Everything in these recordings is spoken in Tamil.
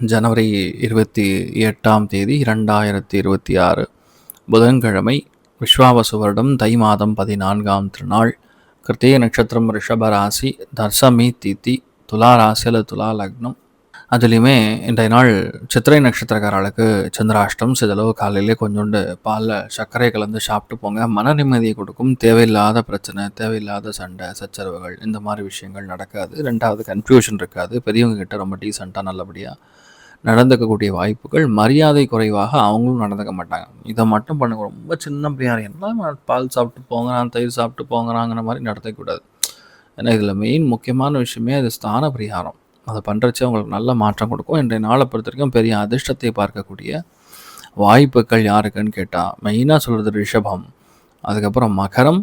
ஜனவரி இருபத்தி எட்டாம் தேதி இரண்டாயிரத்தி இருபத்தி ஆறு. புதன்கிழமை விஸ்வாவசு வருடம் தை மாதம் பதினான்காம் திருநாள். கிருத்திய நட்சத்திரம் ரிஷபராசி தர்சமி தித்தி துலா ராசியில் துலா லக்னம். அதுலேயுமே இன்றைய நாள் சித்திரை நட்சத்திரக்காரர்களுக்கு சந்திராஷ்டம் சிதளவு காலையிலே கொஞ்சோண்டு பாலில் சர்க்கரை கலந்து சாப்பிட்டு போங்க. மன நிம்மதியை கொடுக்கும். தேவையில்லாத பிரச்சனை தேவையில்லாத சண்டை சச்சரவுகள் இந்த மாதிரி விஷயங்கள் நடக்காது. ரெண்டாவது கன்ஃபியூஷன் இருக்காது. பெரியவங்க கிட்ட ரொம்ப டீசெண்டாக நல்லபடியாக நடந்துக்கக்கூடிய வாய்ப்புகள் மரியாதை குறைவாக அவங்களும் நடந்துக்க மாட்டாங்க. இதை மட்டும் பண்ணுங்க. ரொம்ப சின்ன பிள்ளையார் என்ன பால் சாப்பிட்டு போங்கிறான் தயிர் சாப்பிட்டு போங்கிறாங்கிற மாதிரி நடத்தக்கூடாது. ஏன்னா இதில் மெயின் முக்கியமான விஷயமே அது ஸ்தான பரிகாரம். அதை பண்ணுறச்சு அவங்களுக்கு நல்ல மாற்றம் கொடுக்கும். இன்றைய நாளை பொறுத்த வரைக்கும் பெரிய அதிர்ஷ்டத்தை பார்க்கக்கூடிய வாய்ப்புகள் யாருக்குன்னு கேட்டால் மெயினாக சொல்கிறது ரிஷபம் அதுக்கப்புறம் மகரம்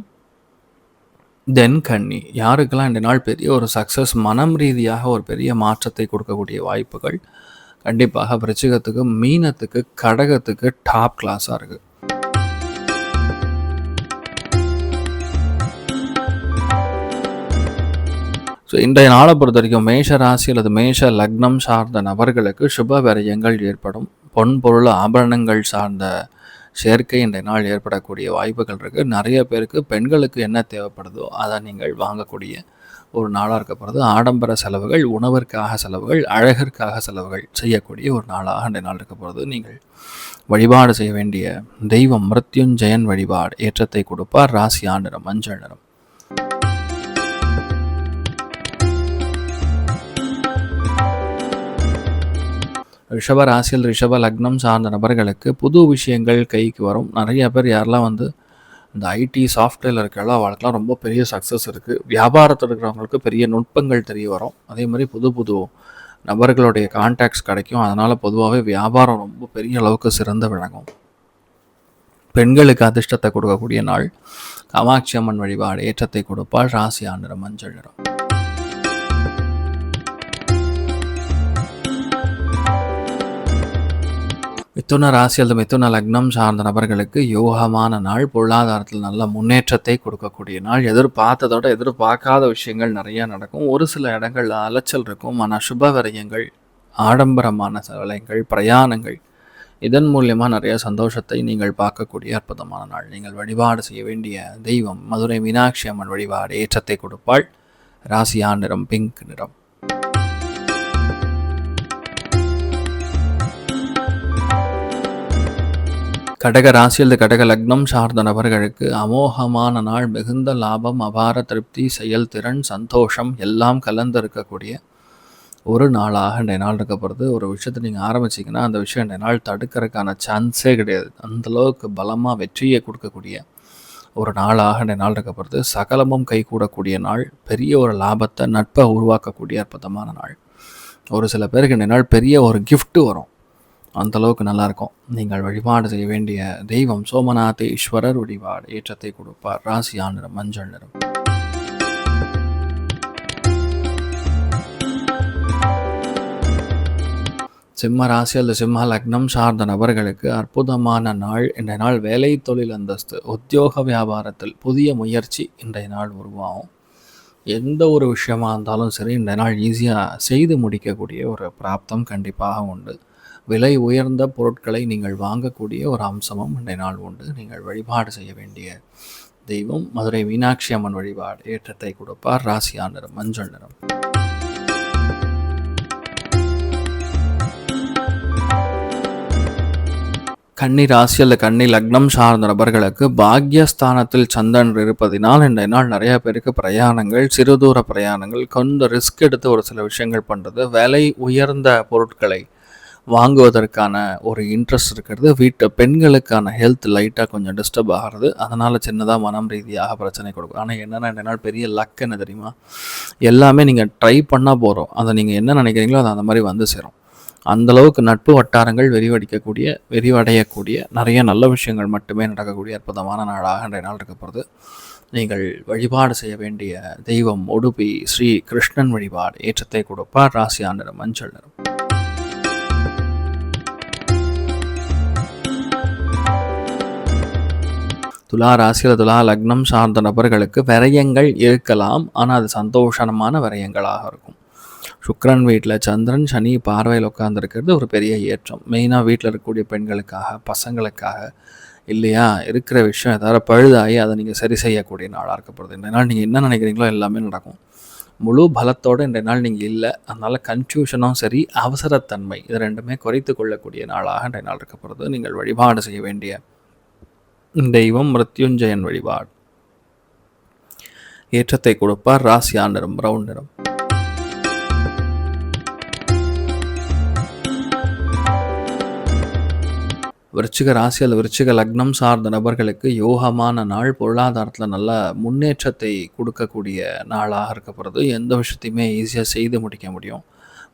தென் கன்னி. யாருக்கெல்லாம் இந்த நாள் பெரிய ஒரு சக்ஸஸ் மனம் ரீதியாக ஒரு பெரிய மாற்றத்தை கொடுக்கக்கூடிய வாய்ப்புகள் கண்டிப்பாக விருச்சிகத்துக்கு மீனத்துக்கு கடகத்துக்கு டாப் கிளாஸாக இருக்குது ஸோ இன்றைய நாளை பொறுத்த வரைக்கும் மேஷ ராசி அல்லது மேஷ லக்னம் சார்ந்த நபர்களுக்கு சுப விரயங்கள் ஏற்படும். பொன் பொருள் ஆபரணங்கள் சார்ந்த சேர்க்கை இன்றைய நாள் ஏற்படக்கூடிய வாய்ப்புகள் இருக்குது நிறைய பேருக்கு பெண்களுக்கு என்ன தேவைப்படுதோ அதை நீங்கள் வாங்கக்கூடிய ஒரு நாளாக இருக்கப்படுறது ஆடம்பர செலவுகள் உணவிற்காக செலவுகள் அழகிற்காக செலவுகள் செய்யக்கூடிய ஒரு நாளாக இன்றைய நாள் இருக்கப்படுது நீங்கள் வழிபாடு செய்ய வேண்டிய தெய்வம் மிருத்யுஞ்சயன் வழிபாடு ஏற்றத்தை கொடுப்பார். ராசி ஆண்டிரம் மஞ்சள் நிறம். ரிஷப ராசியில் ரிஷப லக்னம் சார்ந்த நபர்களுக்கு புது விஷயங்கள் கைக்கு வரும். நிறைய பேர் யாரெல்லாம் வந்து இந்த ஐடி சாஃப்ட்வேரில் இருக்கிறலாம் அவளுக்குலாம் ரொம்ப பெரிய சக்ஸஸ் இருக்குது வியாபாரத்தில் இருக்கிறவங்களுக்கு பெரிய நுட்பங்கள் தெரிய வரும். அதே மாதிரி புது புது நபர்களுடைய கான்டாக்ட்ஸ் கிடைக்கும். அதனால் பொதுவாகவே வியாபாரம் ரொம்ப பெரிய அளவுக்கு சிறந்து விளங்கும். பெண்களுக்கு அதிர்ஷ்டத்தை கொடுக்கக்கூடிய நாள். காமாட்சி அம்மன் வழிபாடு ஏற்றத்தை கொடுப்பாள். ராசி ஆண்டிரம் மஞ்சள் நிறம். மிதுன ராசி அல்லது மிதுன லக்னம் சார்ந்த நபர்களுக்கு யோகமான நாள் பொருளாதாரத்தில் நல்ல முன்னேற்றத்தை கொடுக்கக்கூடிய நாள். எதிர்பார்த்ததோட எதிர்பார்க்காத விஷயங்கள் நிறைய நடக்கும். ஒரு சில இடங்களில் அலைச்சல் இருக்கும். ஆனால் சுப விரயங்கள் ஆடம்பரமான விலைகள் பிரயாணங்கள். இதன் மூலியமாக நிறைய சந்தோஷத்தை நீங்கள் பார்க்கக்கூடிய அற்புதமான நாள். நீங்கள் வழிபாடு செய்ய வேண்டிய தெய்வம் மதுரை மீனாட்சி அம்மன் வழிபாடு ஏற்றத்தை கொடுப்பாள். ராசியா நிறம் பிங்க் நிறம். கடக ராசியில் கடக லக்னம் சார்ந்த நபர்களுக்கு அமோகமான நாள் மிகுந்த லாபம் அபார திருப்தி செயல்திறன் சந்தோஷம் எல்லாம் கலந்து இருக்கக்கூடிய ஒரு நாளாக இன்றைய நாள் இருக்க போகிறது. ஒரு விஷயத்தை நீங்கள் ஆரம்பிச்சிங்கன்னா அந்த விஷயம் இன்றைய நாள் தடுக்கிறதுக்கான சான்ஸே கிடையாது. அந்தளவுக்கு பலமாக வெற்றியை கொடுக்கக்கூடிய ஒரு நாளாக இன்றைய நாள் இருக்க போகிறது. சகலமும் கைகூடக்கூடிய நாள் பெரிய ஒரு லாபத்தை நட்பை உருவாக்கக்கூடிய அற்புதமான நாள். ஒரு சில பேருக்கு இன்றைய நாள் பெரிய ஒரு கிஃப்ட்டு வரும். அந்தளவுக்கு நல்லாயிருக்கும். நீங்கள் வழிபாடு செய்ய வேண்டிய தெய்வம் சோமநாத ஈஸ்வரர் வழிபாடு. ஏற்றத்தை கொடுப்பார். ராசியா நிறம் மஞ்சள் நிறம். சிம்ம ராசி அல்லது சிம்ம லக்னம் சார்ந்த நபர்களுக்கு அற்புதமான நாள். இன்றைய நாள் வேலை தொழில் அந்தஸ்து உத்தியோக வியாபாரத்தில் புதிய முயற்சி இன்றைய நாள் உருவாகும். எந்த ஒரு விஷயமா இருந்தாலும் சரி இந்த நாள் ஈஸியாக செய்து முடிக்கக்கூடிய ஒரு பிராப்தம் கண்டிப்பாக உண்டு. விலை உயர்ந்த பொருட்களை நீங்கள் வாங்கக்கூடிய ஒரு அம்சமும் இன்றைய நாள் உண்டு. நீங்கள் வழிபாடு செய்ய வேண்டிய தெய்வம் மதுரை மீனாட்சி அம்மன் வழிபாடு ஏற்றத்தை கொடுப்பார். ராசியா நிறம் மஞ்சள் நிறம். கன்னி ராசி அல்ல கன்னி லக்னம் சார்ந்த நபர்களுக்கு பாக்யஸ்தானத்தில் சந்திரன் இருப்பதினால் இன்றைய நாள் நிறைய பேருக்கு பிரயாணங்கள் சிறுதூர பிரயாணங்கள் கொஞ்சம் ரிஸ்க் எடுத்து ஒரு சில விஷயங்கள் பண்ணுறது விலை உயர்ந்த பொருட்களை வாங்குவதற்கான ஒரு இன்ட்ரெஸ்ட் இருக்கிறது. வீட்டு பெண்களுக்கான ஹெல்த் லைட்டாக கொஞ்சம் டிஸ்டர்ப் ஆகிறது. அதனால் சின்னதாக மனம் ரீதியாக பிரச்சனை கொடுக்கும். ஆனால் என்னென்னா இந்த நாள் பெரிய லக் என்ன தெரியுமா? எல்லாமே நீங்கள் ட்ரை பண்ணால் போகிறோம் அதை நீங்கள் என்ன நினைக்கிறீங்களோ அது அந்த மாதிரி வந்து சேரும். அந்தளவுக்கு நட்பு வட்டாரங்கள் விரிவடிக்கக்கூடிய விரிவடையக்கூடிய நிறைய நல்ல விஷயங்கள் மட்டுமே நடக்கக்கூடிய அற்புதமான நாளாக இன்றைய நாள் இருக்க போகிறது நீங்கள் வழிபாடு செய்ய வேண்டிய தெய்வம் உடுப்பி ஸ்ரீ கிருஷ்ணன் வழிபாடு ஏற்றத்தை கொடுப்பார். ராசி ஆண்டு மஞ்சள் நிறம். துலா ராசியில் துலா லக்னம் சார்ந்த நபர்களுக்கு விரயங்கள் இருக்கலாம். ஆனால் அது சந்தோஷமான விரயங்களாக இருக்கும். சுக்ரன் வீட்டில் சந்திரன் சனி பார்வையில் உட்காந்துருக்கிறது ஒரு பெரிய ஏற்றம். மெயினாக வீட்டில் இருக்கக்கூடிய பெண்களுக்காக பசங்களுக்காக இல்லையா? இருக்கிற விஷயம் ஏதாவது பழுதாகி அதை நீங்கள் சரி செய்யக்கூடிய நாளாக இருக்கப்படுது இந்த நாள் நீங்கள் என்ன நினைக்கிறீங்களோ எல்லாமே நடக்கும். முழு பலத்தோடு இன்றைய நாள் நீங்கள் இல்லை. அதனால் கன்ஃபியூஷனும் சரி அவசரத்தன்மை இது ரெண்டுமே குறைத்து கொள்ளக்கூடிய நாளாக இன்றைய நாள் இருக்கப்படுது நீங்கள் வழிபாடு செய்ய வேண்டிய தெய்வம் மிருத்யுஞ்சயன் வழிபாடு. ஏற்றத்தை கொடுப்பார் ராசியா நிறம் ரவுண்ட் நிறம். விருச்சிக ராசி அல்லது விருச்சிக லக்னம் சார்ந்த நபர்களுக்கு யோகமான நாள் பொருளாதாரத்தில் நல்ல முன்னேற்றத்தை கொடுக்கக்கூடிய நாளாக இருக்கப்படுறது எந்த விஷயத்தையுமே ஈஸியாக செய்து முடிக்க முடியும்.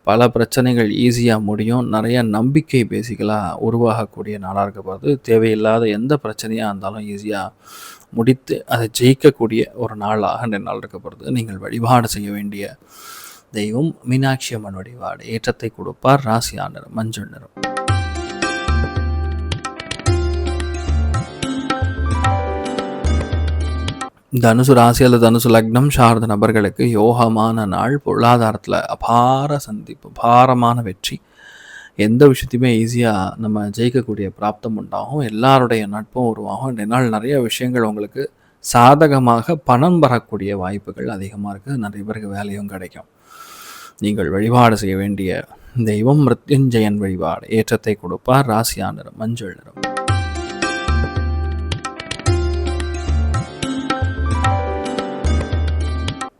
பல பிரச்சனைகள் ஈஸியாக முடியும். நிறைய நம்பிக்கை பேசிக்கலாக உருவாகக்கூடிய நாளாக இருக்கப்படுது தேவையில்லாத எந்த பிரச்சனையாக இருந்தாலும் ஈஸியாக முடித்து அதை ஜெயிக்கக்கூடிய ஒரு நாளாக இந்த நாள் இருக்கப்படுது நீங்கள் வழிபாடு செய்ய வேண்டிய தெய்வம் மீனாட்சி அம்மன் வழிபாடு ஏற்றத்தை கொடுப்பார் ராசி ஆண்டர் மஞ்சள் நிறம். தனுசு ராசியில் தனுசு லக்னம் சார்ந்த நபர்களுக்கு யோகமான நாள் பொருளாதாரத்தில் அபார சந்திப்பு அபாரமான வெற்றி. எந்த விஷயத்தையுமே ஈஸியாக நம்ம ஜெயிக்கக்கூடிய பிராப்தம் உண்டாகும். எல்லாருடைய நட்பும் உருவாகும். இந்த நாள் நிறைய விஷயங்கள் உங்களுக்கு சாதகமாக பணம் வரக்கூடிய வாய்ப்புகள் அதிகமாக இருக்குது நிறைய பேருக்கு வேலையும் கிடைக்கும். நீங்கள் வழிபாடு செய்ய வேண்டிய தெய்வம் மிருத்யுஞ்சயன் வழிபாடு ஏற்றத்தை கொடுப்பார். ராசியா மஞ்சள் நிறம்.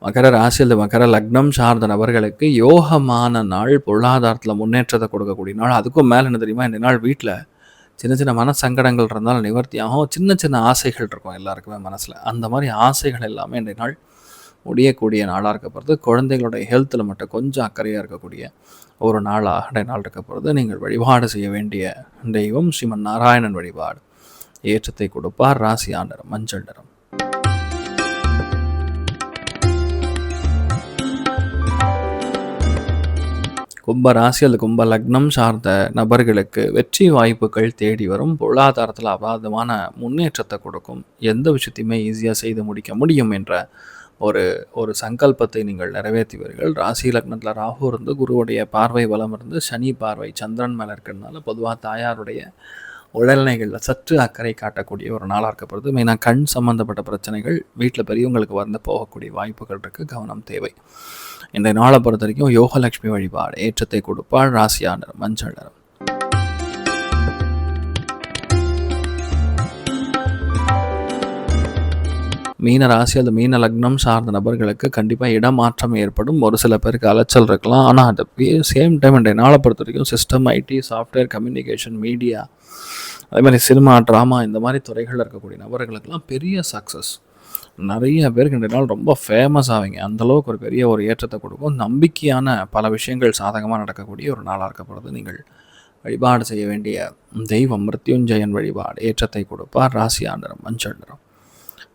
மகர ராசி அல்லது மகர லக்னம் சார்ந்த நபர்களுக்கு யோகமான நாள் பொருளாதாரத்தில் முன்னேற்றத்தை கொடுக்கக்கூடிய நாள். அதுக்கும் மேலே என்ன தெரியுமா? இந்த நாள் வீட்டில் சின்ன சின்ன மன சங்கடங்கள் இருந்தாலும் நிவர்த்தி ஆகும் சின்ன சின்ன ஆசைகள் இருக்கும் எல்லாருக்குமே மனசில். அந்த மாதிரி ஆசைகள் எல்லாமே இந்த நாள் முடியக்கூடிய நாளாக இருக்க போகிறது குழந்தைகளுடைய ஹெல்த்தில் மட்டும் கொஞ்சம் அக்கறையாக இருக்கக்கூடிய ஒரு நாளாக இந்த நாள் இருக்க போகிறது நீங்கள் வழிபாடு செய்ய வேண்டிய தெய்வம் ஸ்ரீமன் நாராயணன் வழிபாடு. ஏற்றத்தை கொடுப்பார். ராசி ஆண்டரம் மஞ்சள் நிறம். கும்ப ராசி அல்லது கும்ப லக்னம் சார்ந்த நபர்களுக்கு வெற்றி வாய்ப்புகள் தேடி வரும். பொருளாதாரத்தில் அபாதமான முன்னேற்றத்தை கொடுக்கும். எந்த விஷயத்தையுமே ஈஸியாக செய்து முடிக்க முடியும் என்ற ஒரு ஒரு சங்கல்பத்தை நீங்கள் நிறைவேற்றுவீர்கள். ராசி லக்னத்தில் ராகு இருந்து குருவுடைய பார்வை வளம் இருந்து சனி பார்வை சந்திரன் மேலே இருக்கிறதுனால பொதுவாக தாயாருடைய உடல்நிலைகளில் சற்று அக்கறை காட்டக்கூடிய ஒரு நாளாக இருக்கப்படுது மெயினாக கண் சம்மந்தப்பட்ட பிரச்சனைகள் வீட்டில் பெரியவங்களுக்கு வந்து போகக்கூடிய வாய்ப்புகள் இருக்குது கவனம் தேவை. இந்த நாளை பொறுத்த வரைக்கும் யோகலட்சுமி வழிபாடு ஏற்றத்தை கொடுப்பாள் ராசியானர் மஞ்சள் நிறம் மீன ராசி அல்லது மீன லக்னம் சார்ந்த நபர்களுக்கு கண்டிப்பாக இடமாற்றம் ஏற்படும். ஒரு சில பேருக்கு அலைச்சல் இருக்கலாம். ஆனால் அந்த சேம் டைம் இன்றைய நாளை பொறுத்த வரைக்கும் system IT software communication media அதே மாதிரி சினிமா ட்ராமா இந்த மாதிரி துறைகளில் இருக்கக்கூடிய நபர்களுக்கெல்லாம் பெரிய சக்ஸஸ் நிறைய பேருக்கு ரெண்டு நாள் ரொம்ப ஃபேமஸ் ஆவீங்க. அந்தளவுக்கு ஒரு பெரிய ஒரு ஏற்றத்தை கொடுக்கும். நம்பிக்கையான பல விஷயங்கள் சாதகமாக நடக்கக்கூடிய ஒரு நாளாக இருக்கப்படுது. நீங்கள் வழிபாடு செய்ய வேண்டிய தெய்வம் மிருத்யுஞ்சயன் வழிபாடு ஏற்றத்தை கொடுப்பார். ராசி ஆண்டரம் மஞ்சள் நிறம்.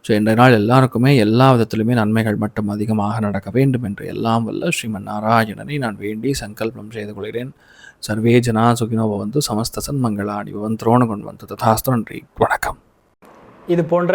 ஸோ இன்றைய நாள் எல்லாருக்குமே எல்லா விதத்திலுமே நன்மைகள் மட்டும் அதிகமாக நடக்க வேண்டும் என்று எல்லாம் வல்ல ஸ்ரீமன் நாராயணனை நான் வேண்டி சங்கல்பம் செய்து கொள்கிறேன். சர்வே ஜனா சுகினோ வந்து சமஸ்த சன்மங்களாடி பவன் துரோணகுண் வந்து ததாஸ்து நன்றி. வணக்கம். இது போன்ற